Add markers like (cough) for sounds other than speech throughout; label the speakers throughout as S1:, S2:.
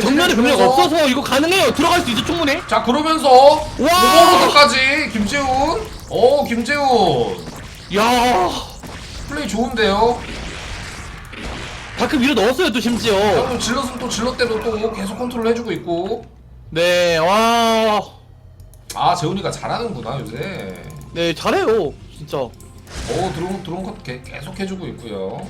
S1: 정면에 병력. 없어서 이거 가능해요. 들어갈 수 있어 충분히.
S2: 자 그러면서
S1: 와!
S2: 오버로드까지 김재훈 오 김재훈
S1: 야,
S2: 플레이 좋은데요
S1: 다크 밀어 넣었어요 또 심지어.
S2: 그럼 질럿은 또 질럿대로 또 계속 컨트롤 해주고 있고
S1: 네, 와,
S2: 아 재훈이가 잘하는구나 요새
S1: 네 잘해요 진짜.
S2: 오 드론 드론 컷 개- 계속 해주고 있고요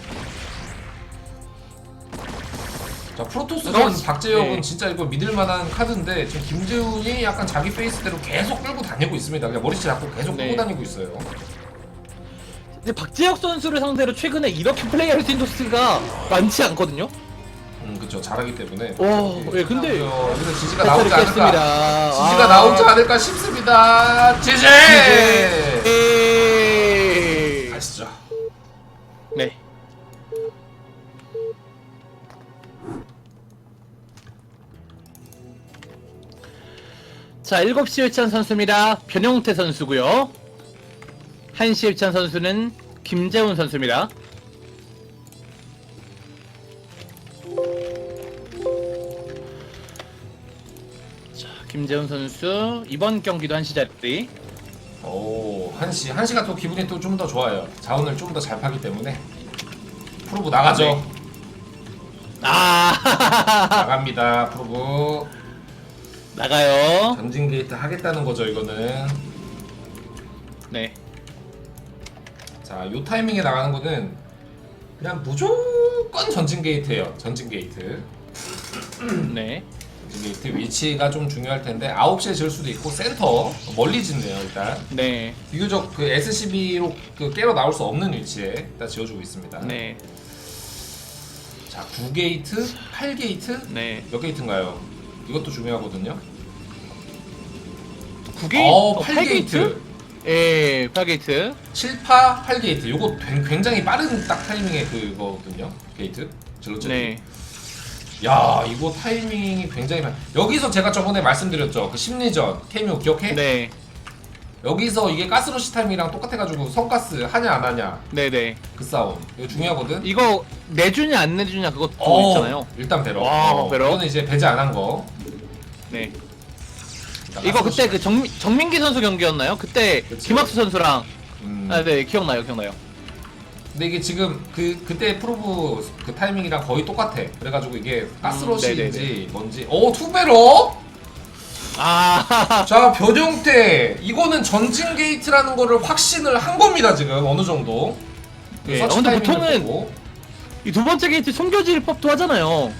S2: 자 프로토스전
S1: 그럼-
S2: 박재혁은
S1: 네.
S2: 진짜 이거 믿을만한 카드인데 지금 김재훈이 약간 자기 페이스대로 계속 끌고 다니고 있습니다 그냥 머리채 잡고 계속
S1: 네.
S2: 끌고 다니고 있어요
S1: 근데 박재혁 선수를 상대로 최근에 이렇게 플레이할 수 있는 토스가 많지 않거든요.
S2: 음 그쵸 잘하기 때문에
S1: 와, 예, 근데
S2: 어, 여기서 지지가 나오지
S1: 잘
S2: 않을까
S1: 깼습니다.
S2: 지지가
S1: 아.
S2: 나오지 않을까 싶습니다 지지
S1: 에...
S2: 가시죠
S1: 자, 7시 일찬 선수입니다. 변용태 선수고요. 1시 일찬 선수는 김재훈 선수입니다. 자, 김재훈 선수 이번 경기도 1시 자리.
S2: 오 한시 한시가 또 기분이 또 좀 더 좋아요 자원을 좀 더 잘 파기 때문에 프로브 나가죠
S1: 네. 아, (laughs)
S2: 나갑니다 프로브
S1: 나가요.
S2: 전진 게이트 하겠다는 거죠 이거는
S1: 네.
S2: 자요 타이밍에 나가는 거는 그냥 무조건 전진 게이트예요 전진 게이트 (clears throat)
S1: 네.
S2: 전진 게이트 위치가 좀 중요할 텐데 9시에 지을 수도 있고 센터 멀리 짓네요 일단
S1: 네.
S2: 비교적 그 SCB로 그 깨러 나올 수 없는 위치에 일단 지어주고 있습니다
S1: 네.
S2: 자 9게이트 8게이트
S1: 네.
S2: 몇 게이트인가요? 이것도 중요하거든요
S1: 9게이트?
S2: 어 8게이트
S1: 예, 8게이트.
S2: 7파 8게이트 요거 굉- 굉장히 빠른 딱 타이밍의 그거거든요 게이트 질러체
S1: 네.
S2: 야 이거 타이밍이 굉장히 빠- 여기서 제가 저번에 말씀드렸죠 그 심리전 케미오 기억해?
S1: 네.
S2: 여기서 이게 가스러시 타이밍이랑 똑같아가지고 성가스 하냐 안 하냐
S1: 네, 네.
S2: 그 싸움 이거 중요하거든
S1: 이거 내주냐 안 내주냐 그것도
S2: 어,
S1: 있잖아요.
S2: 일단
S1: 와,
S2: 어,
S1: 배러.
S2: 이거는 이제 배제 안 한 거
S1: 네. 이거 그때 그 정민 정민기 선수 경기였나요? 그때
S2: 그치.
S1: 김학수 선수랑
S2: 음.
S1: 아, 네, 기억나요. 기억나요.
S2: 근데 이게 지금 그 그때 프로브 그 타이밍이랑 거의 똑같아. 그래가지고 이게 가스러시인지 뭔지. 오 투베러?
S1: 아.
S2: 자 변형태 이거는 전진 게이트라는 거를 확신을 한 겁니다 지금 어느 정도. 그
S1: 예,
S2: 서치
S1: 근데
S2: 타이밍을
S1: 보통은
S2: 보고.
S1: 이 두 번째 게이트 숨겨질 법도 하잖아요.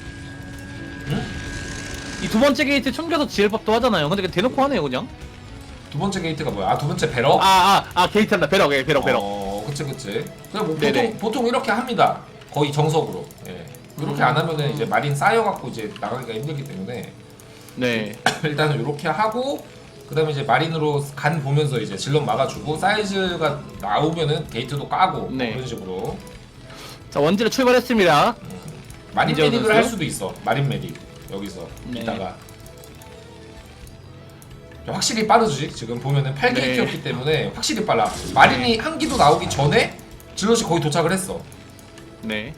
S1: 이 두 번째 게이트 숨겨서 지을 법도 하잖아요. 근데 그냥 대놓고 하네요, 그냥.
S2: 두 번째 게이트가 뭐야? 아 두 번째 배러?
S1: 아, 아, 아, 게이트 한다. 배럭, 예, 배럭, 배럭.
S2: 어 그치 그치. 그냥 뭐
S1: 네네.
S2: 보통 보통 이렇게 합니다. 거의 정석으로. 예. 이렇게
S1: 음.
S2: 안 하면은 이제 마린 쌓여갖고 이제 나가기가 힘들기 때문에.
S1: 네. (coughs)
S2: 일단은 이렇게 하고 그다음에 이제 마린으로 간 보면서 이제 질럿 막아주고 사이즈가 나오면은 게이트도 까고
S1: 네.
S2: 그런 식으로
S1: 자, 원지로 출발했습니다.
S2: 마린
S1: 이재호
S2: 메딕을
S1: 선수?
S2: 할 수도 있어 마린 메딕 여기서
S1: 네.
S2: 이따가 확실히 빠르지 지금 보면은 8게이트였기
S1: 네.
S2: 때문에 확실히 빨라 마린이 한 기도 나오기 전에 질럿이 거의 도착을 했어
S1: 네.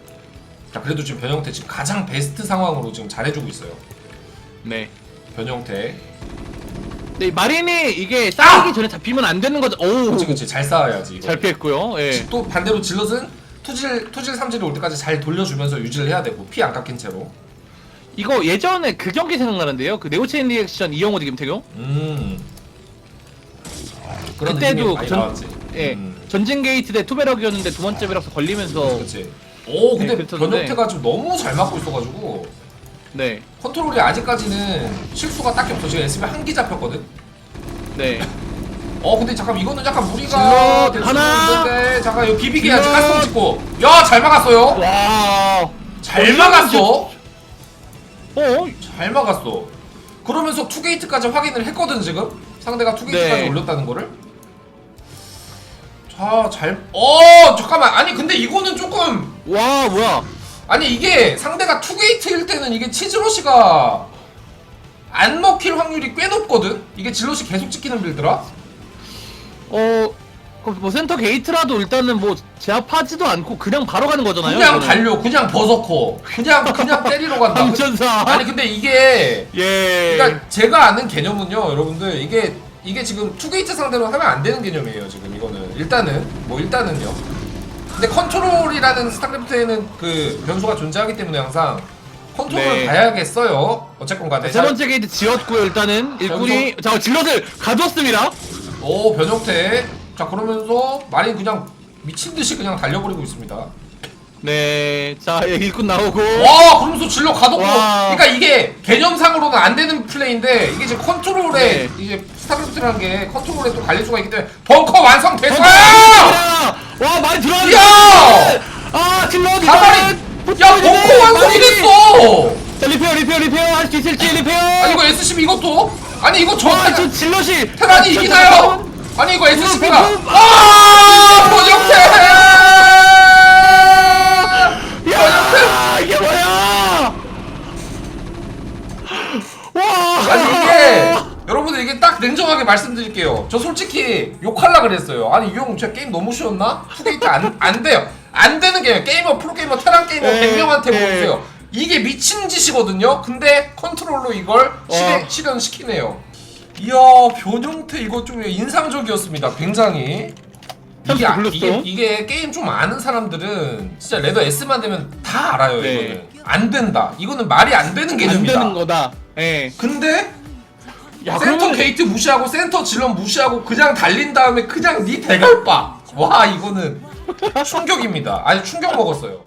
S2: 자 그래도 지금 변형태 지금 가장 베스트 상황으로 지금 잘해주고 있어요
S1: 네.
S2: 변형태
S1: 네, 마린이 이게 쌓이기
S2: 아!
S1: 전에 잡히면 안 되는 거죠. 오,
S2: 그치 그치 잘 쌓아야지 이거
S1: 잘 피했고요. 예.
S2: 또 반대로 질럿은 투질 투질 삼질이 올 때까지 잘 돌려주면서 유지를 해야 되고 피 안 깎인 채로.
S1: 이거 예전에 그 경기 생각나는데요. 그 네오체인 리액션 이영호 대 김태경.
S2: 음. 그런
S1: 그때도
S2: 느낌이 많이
S1: 전-
S2: 나왔지.
S1: 예.
S2: 음.
S1: 전진 게이트 대 투베럭이었는데 두 번째 베럭스 걸리면서
S2: 그렇지. 오 근데
S1: 네.
S2: 변형태가 지금 너무 잘 맞고 있어가지고
S1: 네.
S2: 컨트롤이 아직까지는 실수가 딱히 없어. 지금 SB 한기 잡혔거든.
S1: 네. (laughs)
S2: 어 근데 잠깐 이거는 약간 무리가
S1: 질럿
S2: 될 수도
S1: 하나.
S2: 있는데 잠깐 이거 비비기 아직
S1: 질럿.
S2: 가스통 찍고 야 잘 막았어요.
S1: 와.
S2: 잘 막았어.
S1: 어?
S2: 잘 막았어. 그러면서 투게이트까지 확인을 했거든 지금 상대가 투게이트까지
S1: 네.
S2: 올렸다는 거를. 자, 잘. 어, 잠깐만. 아니 근데 이거는 조금
S1: 와, 뭐야?
S2: 아니 이게 상대가 투게이트일 때는 이게 치즈로시가 안 먹힐 확률이 꽤 높거든. 이게 질럿이 계속 찍히는 빌드라.
S1: 어, 그뭐 센터 게이트라도 일단은 뭐 제압하지도 않고 그냥 바로 가는 거잖아요.
S2: 그냥
S1: 이거는.
S2: 달려 그냥 벗어코 그냥 그냥 때리러 간다 (laughs)
S1: 방천사.
S2: 아니 근데 이게
S1: 예.
S2: 그러니까 제가 아는 개념은요 여러분들 이게 이게 지금 투게이트 상대로 하면 안 되는 개념이에요 지금 이거는 일단은 뭐 일단은요 근데 컨트롤이라는 스타크래프트에는 그 변수가 존재하기 때문에 항상 컨트롤을
S1: 네.
S2: 봐야겠어요 어쨌건 간에
S1: 세 번째 게이트 지었고요. 일단은 일꾼이 자 질럿을 가져왔습니다.
S2: 오 변형태 자 그러면서 마린 그냥 미친 듯이 그냥 달려버리고 있습니다
S1: 네. 자 예, 일꾼 나오고.
S2: 와 그러면서 질러 가뒀고
S1: 와.
S2: 그러니까 이게 개념상으로는 안 되는 플레이인데 이게 지금 컨트롤에
S1: 네.
S2: 이제 스타크래프트라는 게 컨트롤에 또 갈릴 수가 있기 때문에 벙커 완성됐어요!
S1: 와 많이 들어왔네.
S2: 야!
S1: 아 질럿
S2: 가만히 야 벙커 완성이 됐어!
S1: 자 리페어 리페어 리페어 할 수 있을지 리페어.
S2: 아니 이거 SCB 이것도? 아니 이거 저
S1: 와,
S2: 테란,
S1: 저 질럿이
S2: 테란이
S1: 저,
S2: 이기나요? 아니 이거 SCB가
S1: 벙커, 벙커.
S2: 아 번영태!
S1: 야 이게 뭐야? 와.
S2: 아니 이게 여러분들 이게 딱 냉정하게 말씀드릴게요. 저 솔직히 욕할라 그랬어요. 아니 이 형 제 게임 너무 쉬웠나? 투게이트 안, 안 돼요. 안 되는 게임이에요. 게이머 프로게이머 테란 게이머
S1: 에,
S2: 100명한테
S1: 에.
S2: 물어보세요. 이게 미친 짓이거든요. 근데 컨트롤로 이걸 실행,
S1: 와.
S2: 실현시키네요. 이야 변형태 이거 좀 인상적이었습니다. 굉장히. 이게, 아-? 이게 이게 게임 좀 아는 사람들은 진짜 레더 S만 되면 다 알아요.
S1: 네.
S2: 이거는 안 된다. 이거는 말이 안 되는
S1: 안
S2: 개념이다.
S1: 되는 거다. 예.
S2: 근데
S1: 야
S2: 센터
S1: 그러면-
S2: 게이트 무시하고 센터 질럿 무시하고 그냥 달린 다음에 그냥 네 대갈바 와 이거는 (laughs) 충격입니다. 아니 충격 먹었어요